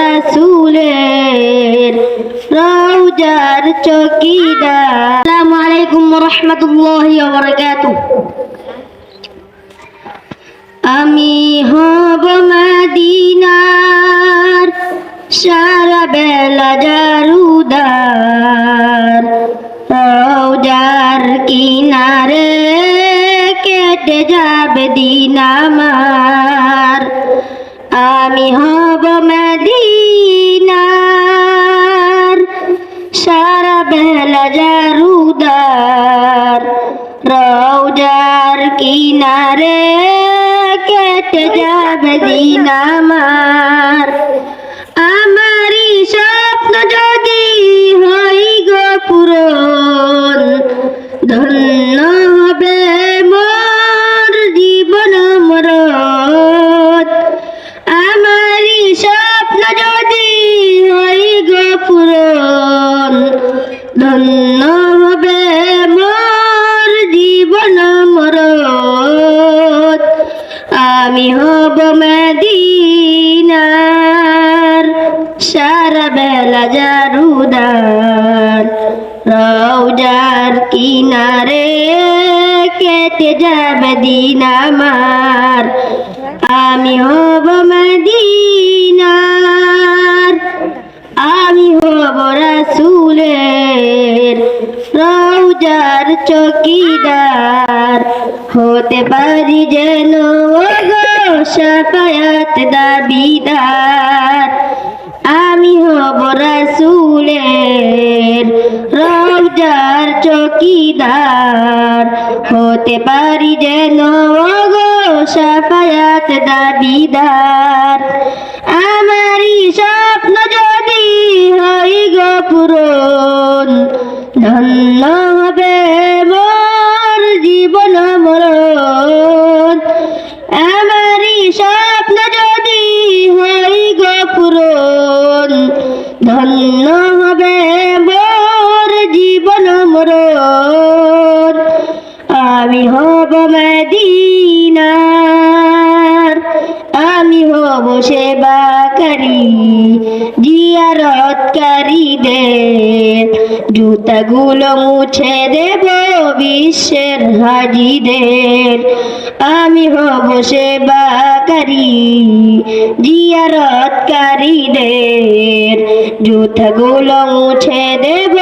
রাসূলের রওজার চকিদার আসসালামু আলাইকুম ওয়া রাহমাতুল্লাহি ওয়া বারাকাতুহু আমি হব মদিনার সারা বেলা জারুদার। রওজার কিনারে কেটে যাবে দিন আমার। আমি হব মদিনার জারুদার রওজার কিনারে কেটে যাবে দিন আমার। আমি হব মদিনার, সারা বেলা জারুদার, রওজার কিনারে কেটে যাবে দিন আমার। আমি হব মদিনার, আমি হব রাসূলের রওজার চকিদার। হতে পারি যেন শাফায়াত দাবিদার। আমি হব রাসূলের রওজার চকিদার। হতে পারি যেন গো শাফায়াত দাবিদার। আমি হব মদিনার, আমি হব সেবাকারী, জিয়ারতকারীদের। জুতাগুলো মুছে দেব বিশ্বের হাজিদের। আমি হব সেবাকারী, জিয়ারতকারীদের। জুতাগুলো মুছে দেব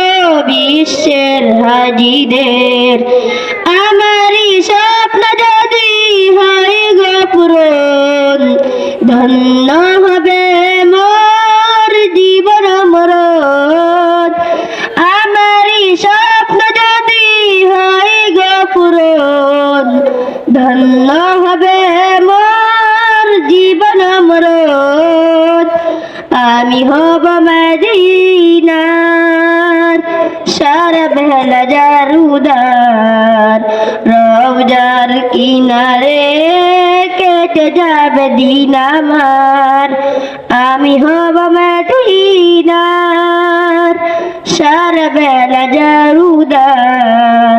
বিশ্বের হাজিদের। আমি হব মদিনার, সারা বেলা জারুদার রওজার কিনারে কেটে যাবে দিন আমার। আমি হব মদিনার, সারা বেলা জারুদার